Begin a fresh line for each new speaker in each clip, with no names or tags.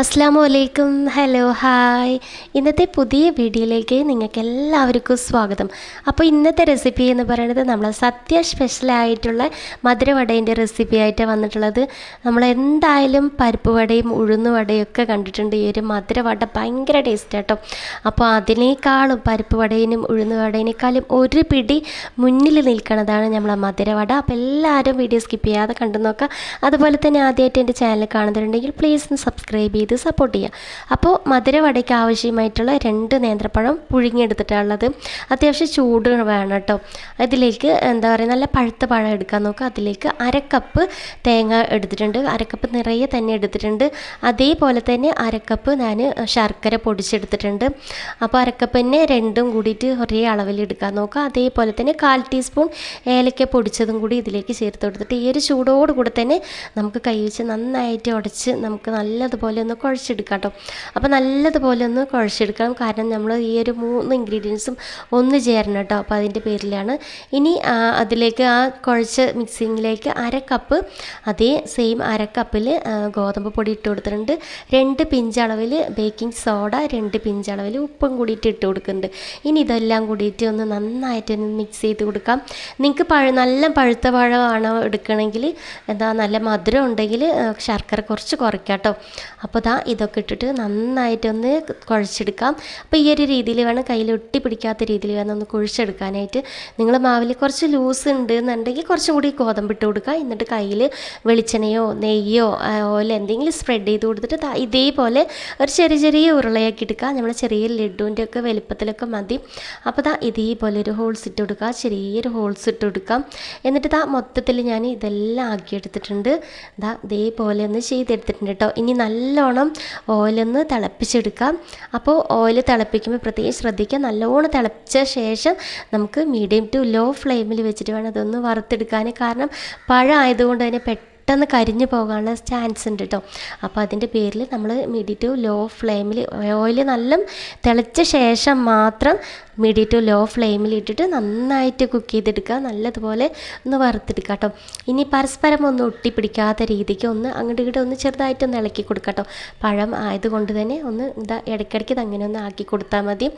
അസ്സാം വലൈക്കും hello hi. ഇന്നത്തെ പുതിയ വീഡിയോയിലേക്ക് നിങ്ങൾക്ക് എല്ലാവർക്കും സ്വാഗതം. അപ്പോൾ ഇന്നത്തെ റെസിപ്പി എന്ന് പറയുന്നത് നമ്മൾ സത്യ സ്പെഷ്യലായിട്ടുള്ള മധുരവടേന്റെ റെസിപ്പി ആയിട്ട് വന്നിട്ടുള്ളത്. നമ്മൾ എന്തായാലും പരിപ്പ് വടയും ഉഴുന്ന് വടയും ഒക്കെ കണ്ടിട്ടുണ്ട്. ഈ ഒരു മധുരവട ഭയങ്കര ടേസ്റ്റ് കേട്ടോ അപ്പോൾ അതിനേക്കാളും പരിപ്പ് വടയിനും ഉഴുന്ന് വടയിനേക്കാളും ഒരു പിടി മുന്നിൽ നിൽക്കുന്നതാണ് നമ്മളെ മധുരവട. അപ്പോൾ എല്ലാവരും വീഡിയോ സ്കിപ്പ് ചെയ്യാതെ കണ്ടു നോക്കുക. അതുപോലെ തന്നെ ആദ്യമായിട്ട് എന്റെ ചാനൽ കാണുന്നുണ്ടെങ്കിൽ പ്ലീസ് ഒന്ന് സബ്സ്ക്രൈബ് ചെയ്ത് സപ്പോർട്ട് ചെയ്യുക അപ്പോൾ മധുരവടയ്ക്ക് ആവശ്യമായിട്ടുള്ള രണ്ട് നേന്ത്രപ്പഴം പുഴുങ്ങിയെടുത്തിട്ടുള്ളത് അത്യാവശ്യം ചൂട് വേണം കേട്ടോ. അതിലേക്ക് എന്താ പറയുക നല്ല പഴുത്ത പഴം എടുക്കാൻ നോക്കുക. അതിലേക്ക് അരക്കപ്പ് തേങ്ങ എടുത്തിട്ടുണ്ട്. അരക്കപ്പ് നിറയെ തന്നെ എടുത്തിട്ടുണ്ട്. അതേപോലെ തന്നെ അരക്കപ്പ് ഞാൻ ശർക്കര പൊടിച്ചെടുത്തിട്ടുണ്ട്. അപ്പോൾ അരക്കപ്പിനെ രണ്ടും കൂടിയിട്ട് ഒരേ അളവിൽ എടുക്കാൻ നോക്കുക. അതേപോലെ തന്നെ കാൽ ടീസ്പൂൺ ഏലക്ക പൊടിച്ചതും കൂടി ഇതിലേക്ക് ചേർത്ത് കൊടുത്തിട്ട് ഈ ഒരു ചൂടോടുകൂടി തന്നെ നമുക്ക് കൈ വെച്ച് നന്നായിട്ട് ഉടച്ച് നമുക്ക് നല്ലതുപോലെ ഒന്ന് കുഴച്ചെടുക്കാം കേട്ടോ അപ്പോൾ നല്ലതുപോലെ ഒന്ന് കുഴച്ചെടുക്കണം. കാരണം നമ്മൾ ഈ ഒരു മൂന്ന് ഇൻഗ്രീഡിയൻസും ഒന്ന് ചേരണം കേട്ടോ. അപ്പോൾ അതിന്റെ പേരിലാണ്. ഇനി അതിലേക്ക് ആ കുഴച്ച മിക്സിങ്ങിലേക്ക് അര കപ്പ് അതേ സെയിം അര കപ്പിൽ ഗോതമ്പ് പൊടി ഇട്ട് കൊടുത്തിട്ടുണ്ട്. രണ്ട് പിഞ്ച് അളവിൽ ബേക്കിംഗ് സോഡ രണ്ട് പിഞ്ച് അളവിൽ ഉപ്പും കൂടിയിട്ട് ഇട്ട് കൊടുക്കുന്നുണ്ട്. ഇനി ഇതെല്ലാം കൂടിയിട്ട് ഒന്ന് നന്നായിട്ട് ഒന്ന് മിക്സ് ചെയ്ത് കൊടുക്കാം. നിങ്ങൾക്ക് പഴ നല്ല പഴുത്ത പഴമാണോ എടുക്കണമെങ്കിൽ എന്താ നല്ല മധുരം ഉണ്ടെങ്കിൽ ശർക്കര കുറച്ച് കുറയ്ക്കാം കേട്ടോ. അപ്പോൾ ദാ ഇതൊക്കെ ഇട്ടിട്ട് നന്നായിട്ടൊന്ന് കുഴച്ചെടുക്കാം. അപ്പോൾ ഈ ഒരു രീതിയിൽ വേണം കയ്യിൽ ഒട്ടി പിടിക്കാത്ത രീതിയിൽ വേണം ഒന്ന് കുഴിച്ചെടുക്കാനായിട്ട്. നിങ്ങൾ മാവിൽ കുറച്ച് ലൂസ് ഉണ്ട് എന്നുണ്ടെങ്കിൽ കുറച്ചും കൂടി ഗോതമ്പ് ഇട്ട് കൊടുക്കുക. എന്നിട്ട് കയ്യിൽ വെളിച്ചെണ്ണയോ നെയ്യോ ഓല എന്തെങ്കിലും സ്പ്രെഡ് ചെയ്ത് കൊടുത്തിട്ട് ഇതേപോലെ ഒരു ചെറിയ ചെറിയ ഉരുളയാക്കി എടുക്കുക നമ്മൾ ചെറിയ ലഡുവിന്റെ ഒക്കെ വലുപ്പത്തിലൊക്കെ മതി. അപ്പോൾ ദാ ഇതേപോലെ ഒരു ഹോൾസ് ഇട്ട് കൊടുക്കുക. ചെറിയൊരു ഹോൾസ് ഇട്ട് കൊടുക്കാം. എന്നിട്ട് ദാ മൊത്തത്തിൽ ഞാൻ ഇതെല്ലാം ആക്കിയെടുത്തിട്ടുണ്ട്. ദാ ഇതേപോലെ ഒന്ന് ചെയ്തെടുത്തിട്ടുണ്ട് കേട്ടോ. ഇനി നല്ലോണം ഓയിലൊന്ന് തിളപ്പിച്ചെടുക്കാം. അപ്പോൾ ഓയിൽ തിളപ്പിക്കുമ്പോൾ പ്രത്യേകം ശ്രദ്ധിക്കുക. നല്ലോണം തിളപ്പിച്ച ശേഷം നമുക്ക് മീഡിയം ടു ലോ ഫ്ലെയിമിൽ വെച്ചിട്ട് വേണം അതൊന്ന് വറുത്തെടുക്കാൻ കാരണം പഴം ആയതുകൊണ്ട് തന്നെ പെട്ടെന്ന് കരിഞ്ഞു പോകാനുള്ള ചാൻസ് ഉണ്ട് കേട്ടോ അപ്പോൾ അതിന്റെ പേരിൽ നമ്മൾ മീഡി ടു ലോ ഫ്ലെയിമിൽ ഓയിൽ നല്ല തിളച്ച ശേഷം മാത്രം മീഡി ടു ലോ ഫ്ലെയിമിൽ ഇട്ടിട്ട് നന്നായിട്ട് കുക്ക് ചെയ്തെടുക്കുക. നല്ലതുപോലെ ഒന്ന് വറുത്തെടുക്കുക കേട്ടോ ഇനി പരസ്പരം ഒന്ന് ഒട്ടിപ്പിടിക്കാത്ത രീതിക്ക് ഒന്ന് അങ്ങോട്ട് ഇങ്ങോട്ട് ഒന്ന് ചെറുതായിട്ട് ഒന്ന് ഇളക്കി കൊടുക്കുക കേട്ടോ പഴം ആയതുകൊണ്ട് തന്നെ ഒന്ന് ഇതാ ഇടയ്ക്കിടയ്ക്ക് ഇത് അങ്ങനെ ഒന്ന് ആക്കി കൊടുത്താൽ മതി.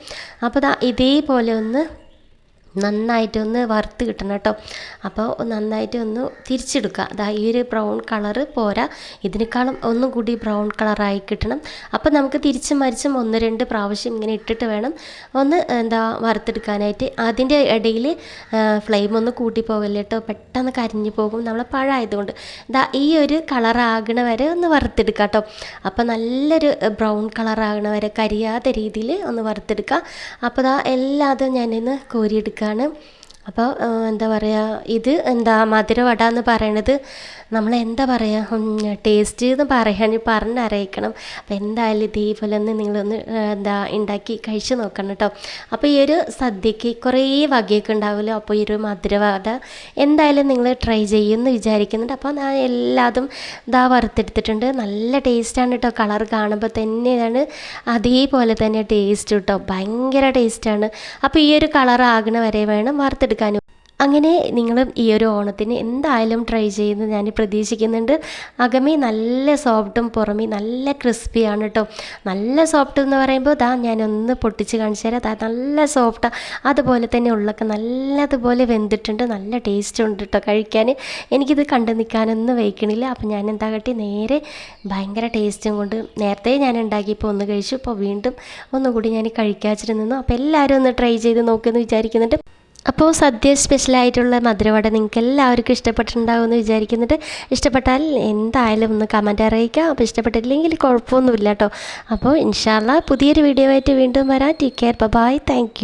അപ്പോൾ ഇതേപോലെ ഒന്ന് നന്നായിട്ട് ഒന്ന് വറുത്ത് കിട്ടണം കേട്ടോ. അപ്പോൾ നന്നായിട്ട് ഒന്ന് തിരിച്ചെടുക്കുക. അതാ ഈ ഒരു ബ്രൗൺ കളറ് പോരാ. ഇതിനേക്കാളും ഒന്നും കൂടി ബ്രൗൺ കളറായി കിട്ടണം. അപ്പോൾ നമുക്ക് തിരിച്ചും മരിച്ചും ഒന്ന് രണ്ട് പ്രാവശ്യം ഇങ്ങനെ ഇട്ടിട്ട് വേണം ഒന്ന് എന്താ വറുത്തെടുക്കാനായിട്ട്. അതിന്റെ ഇടയിൽ ഫ്ലെയിം ഒന്ന് കൂട്ടി പോകല്ലേ കേട്ടോ. പെട്ടെന്ന് കരിഞ്ഞു പോകും നമ്മൾ പഴമായതുകൊണ്ട്. ഇതാ ഈ ഒരു കളറാകണ വരെ ഒന്ന് വറുത്തെടുക്കുക കേട്ടോ. അപ്പോൾ നല്ലൊരു ബ്രൗൺ കളറാകണ വരെ കരിയാത്ത രീതിയിൽ ഒന്ന് വറുത്തെടുക്കുക അപ്പോൾ ദാ എല്ലാതും ഞാനിന്ന് அதுக்கான അപ്പോൾ എന്താ പറയുക ഇത് എന്താ മധുരവട എന്ന് പറയണത് നമ്മൾ എന്താ പറയുക ടേസ്റ്റ് എന്ന് പറയാൻ പറഞ്ഞറിയിക്കണം. അപ്പോൾ എന്തായാലും ഇതേപോലെ ഒന്ന് നിങ്ങളൊന്ന് എന്താ ഉണ്ടാക്കി കഴിച്ച് നോക്കണം കേട്ടോ അപ്പോൾ ഈ ഒരു സദ്യക്ക് കുറേ വകയൊക്കെ ഉണ്ടാവുമല്ലോ അപ്പോൾ ഈ ഒരു മധുരവട എന്തായാലും നിങ്ങൾ ട്രൈ ചെയ്യുമെന്ന് വിചാരിക്കുന്നുണ്ട്. അപ്പോൾ ഞാൻ എല്ലാതും ഇതാ വറുത്തെടുത്തിട്ടുണ്ട്. നല്ല ടേസ്റ്റാണ് കേട്ടോ കളർ കാണുമ്പോൾ തന്നെയാണ് അതേപോലെ തന്നെ ടേസ്റ്റ് കേട്ടോ ഭയങ്കര ടേസ്റ്റാണ് അപ്പോൾ ഈ ഒരു കളർ ആകണ വരെ വേണം വറുത്തെടുക്കാനും അങ്ങനെ നിങ്ങൾ ഈ ഒരു ഓണത്തിന് എന്തായാലും ട്രൈ ചെയ്യുന്നത് ഞാൻ പ്രതീക്ഷിക്കുന്നുണ്ട്. അകമേ നല്ല സോഫ്റ്റും പുറമേ നല്ല ക്രിസ്പിയാണ് കേട്ടോ നല്ല സോഫ്റ്റ് എന്ന് പറയുമ്പോൾ ദാ ഞാനൊന്ന് പൊട്ടിച്ച് കാണിച്ചു തരാം. ദാ നല്ല സോഫ്റ്റാണ് അതുപോലെ തന്നെ ഉള്ളൊക്കെ നല്ലതുപോലെ വെന്തിട്ടുണ്ട്. നല്ല ടേസ്റ്റ് ഉണ്ട് കേട്ടോ കഴിക്കാൻ. എനിക്കിത് കണ്ടു നിൽക്കാനൊന്നും വയ്ക്കണില്ല. അപ്പം ഞാൻ എന്താ കാട്ടി? നേരെ ഭയങ്കര ടേസ്റ്റും കൊണ്ട് നേരത്തെ ഞാൻ ഉണ്ടാക്കിയപ്പോൾ ഒന്ന് കഴിച്ചു. ഇപ്പോൾ വീണ്ടും ഒന്നുകൂടി ഞാൻ കഴിക്കാച്ചിട്ട് നിന്നു അപ്പോൾ എല്ലാവരും ഒന്ന് ട്രൈ ചെയ്ത് നോക്കുമെന്ന് വിചാരിക്കുന്നുണ്ട്. അപ്പോൾ സദ്യ സ്പെഷ്യലായിട്ടുള്ള മധുരവട നിങ്ങൾക്ക് എല്ലാവർക്കും ഇഷ്ടപ്പെട്ടിട്ടുണ്ടാവും എന്ന് വിചാരിക്കുന്നുണ്ട്. ഇഷ്ടപ്പെട്ടാൽ എന്തായാലും ഒന്ന് കമന്റ് അറിയിക്കാം. അപ്പോൾ ഇഷ്ടപ്പെട്ടില്ലെങ്കിൽ കുഴപ്പമൊന്നുമില്ല കേട്ടോ. അപ്പോൾ ഇൻഷാല്ല പുതിയൊരു വീഡിയോ ആയിട്ട് വീണ്ടും വരാം. Take care bye thank